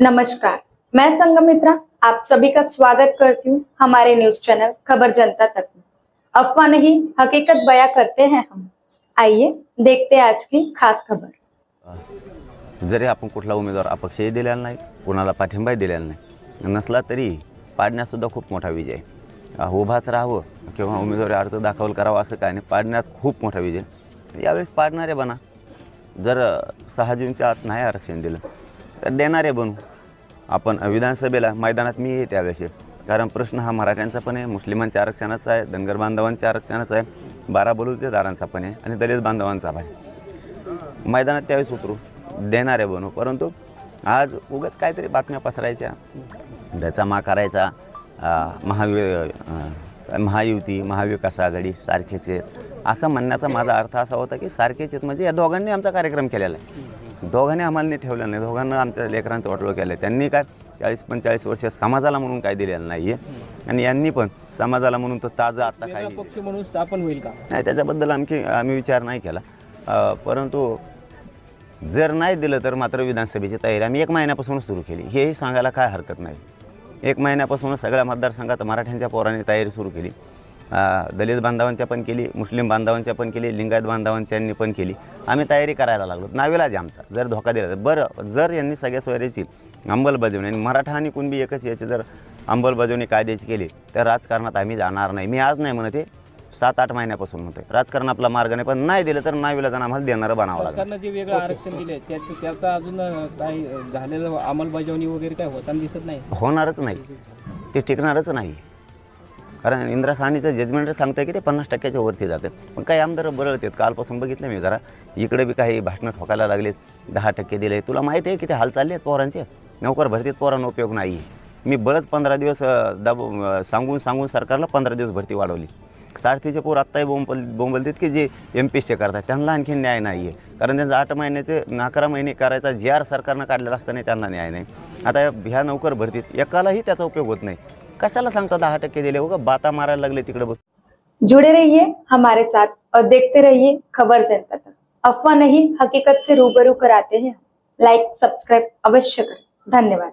नमस्कार. मैं संगमित्रा आप सभी का स्वागत करती हूँ हमारे न्यूज चैनल खबर जनता तक में। अफवाह नहीं हकीकत बयां करते हैं हम। आइए देखते हैं आज की खास खबर। जरी आपण कुठला उमेदवार अपक्षही दिलेला नाही कुणाला पाठिंबाही दिलेला नाही नसला तरी पाडण्यासुद्धा खूप मोठा विजय. उभाच राहावं किंवा उमेदवारी अर्ज दाखल करावा असं काय नाही पाडण्यात खूप मोठा विजय. यावेळेस पाडणारे बना. जर सहा जूनच्या आत नाही आरक्षण दिलं देणारे बनू? आपण विधानसभेला मैदानात मी येते त्यावेळेस कारण प्रश्न हा मराठ्यांचा पण आहे मुस्लिमांच्या आरक्षणाचा आहे धनगर बांधवांच्या आरक्षणाचा आहे बारा बलुतेदारांचा पण आहे आणि दलित बांधवांचा पण आहे. मैदानात त्यावेळेस उतरू देणारे बनू. परंतु आज उगाच काहीतरी बातम्या पसरायच्या. त्याचा मा करायचा महावि महायुती महाविकास आघाडी सारखेच. आहेत असं म्हणण्याचा माझा अर्थ असा होता की सारखेच आहेत म्हणजे या दोघांनी आमचा कार्यक्रम केलेला आहे. दोघांनी आम्हाला नाही ठेवलं नाही. दोघांना आमच्या लेकरांचं वाटोळ केलं. आहे त्यांनी काय चाळीस पंचेचाळीस वर्ष समाजाला म्हणून काय दिलेलं नाही आहे आणि यांनी पण समाजाला म्हणून तो ताजा आता काही पक्ष म्हणून स्थापन होईल का? नाही त्याच्याबद्दल आणखी आम्ही विचार नाही केला. परंतु जर नाही दिलं तर मात्र विधानसभेची तयारी आम्ही एक महिन्यापासूनच सुरू केली. हेही सांगायला काय हरकत नाही. एक महिन्यापासूनच सगळ्या मतदारसंघात मराठ्यांच्या पोरांनी तयारी सुरू केली. दलित बांधवांच्या पण केली मुस्लिम बांधवांच्या पण केली लिंगायत बांधवांच्यांनी पण केली. आम्ही तयारी करायला लागलो. नावेलाच आमचा जर धोका दिला तर. बरं जर यांनी सगळ्या सोयऱ्याची अंमलबजावणी आणि मराठा आणि कुणबी एकच याची जर अंमलबजावणी कायद्याची केली तर राजकारणात आम्ही जाणार नाही. मी आज नाही म्हणत सात आठ महिन्यापासून होते राजकारण आपला मार्ग नाही पण नाही दिलं तर नाही विला आम्हाला देणारं बनावं लागेल. सरकारनं जे वेगळं आरक्षण दिले त्याचं अजून काही झालेलं अंमलबजावणी वगैरे काय होताना दिसत नाही? होणारच नाही. ते टिकणारच नाही. कारण इंदिरा साहनीचं जजमेंट सांगतं की ते पन्नास टक्क्याच्या वरती जातं पण काही आमदार बरळतात. कालपासून बघितलं मी जरा. इकडे बी काही भाषणं ठोकायला लागलेत. दहा टक्के दिले तुला माहिती आहे की ते हाल चालले आहेत पोरांचे? नोकर भरतीत पोरांना उपयोग नाही मी बरंच पंधरा दिवस अं, दाब सांगून सांगून सरकारला पंधरा दिवस भरती वाढवली. सारथीचे पोर आत्ताही बोंबल बोंबलतात की जे एम पी एसचे करतात. त्यांना आणखी न्याय नाही आहे कारण त्यांचं आठ महिन्याचे अकरा महिने करायचा जे आर सरकारनं काढलेला असताना त्यांना न्याय नाही. आता ह्या नोकर भरतीत एकालाही त्याचा उपयोग होत नाही. कशाला सांगता दहा टक्के दिले? उगा बाता मारायला लागले तिकडे बस जुड़े रहिए हमारे साथ और देखते रहिए खबर जनता तक. अफवाह नहीं, हकीकत से रूबरू कराते हैं लाइक सब्सक्राइब अवश्य करें. धन्यवाद.